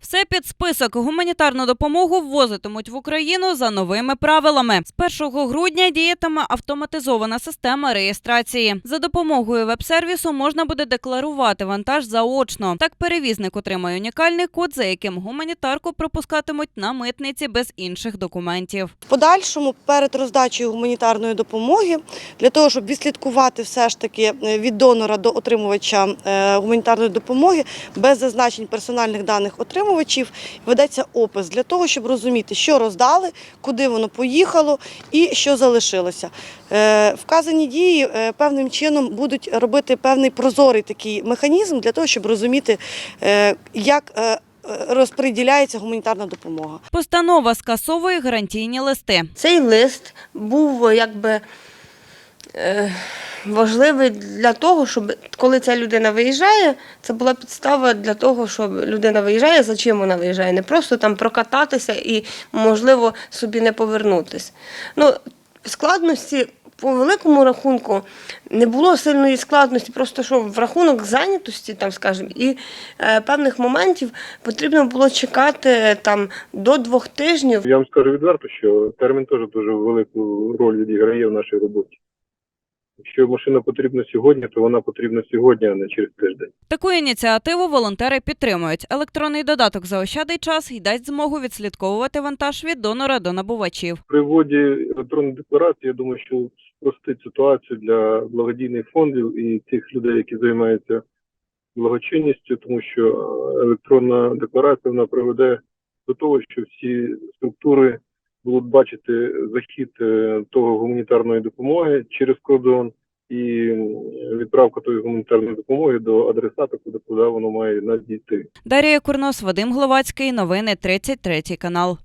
Все під список. Гуманітарну допомогу ввозитимуть в Україну за новими правилами. З 1 грудня діятиме автоматизована система реєстрації. За допомогою веб-сервісу можна буде декларувати вантаж заочно. Так перевізник отримає унікальний код, за яким гуманітарку пропускатимуть на митниці без інших документів. Подальшому перед роздачею гуманітарної допомоги для того, щоб відслідкувати все ж таки е, від донора до отримувача е, гуманітарної допомоги без зазначень персональних даних отримувачів ведеться опис для того, щоб розуміти, що роздали, куди воно поїхало і що залишилося. Е, Вказані дії е, певним чином будуть робити певний прозорий такий механізм для того, щоб розуміти, е, як е, е, розподіляється гуманітарна допомога. Постанова скасовує гарантійні листи. Цей лист був якби е, важливий для того, щоб коли ця людина виїжджає, це була підстава для того, щоб людина виїжджає, за чим вона виїжджає. Не просто там прокататися і, можливо, собі не повернутися. Ну, складності. По великому рахунку не було сильної складності, просто що в рахунок зайнятості, там скажімо, і е, певних моментів потрібно було чекати там до двох тижнів. Я вам скажу відверто, що термін теж дуже велику роль відіграє в нашій роботі. Якщо машина потрібна сьогодні, то вона потрібна сьогодні, а не через тиждень. Таку ініціативу волонтери підтримують. Електронний додаток заощадить час і дасть змогу відслідковувати вантаж від донора до набувачів. При вводі електронної декларації, я думаю, що спростить ситуацію для благодійних фондів і тих людей, які займаються благочинністю, тому що е, електронна декларація вона приведе до того, що всі структури будуть бачити захід е, того гуманітарної допомоги через кордон і відправка тої гуманітарної допомоги до адресата, куди воно має надійти. Дарія Курнос, Вадим Гловацький. Новини 33 канал.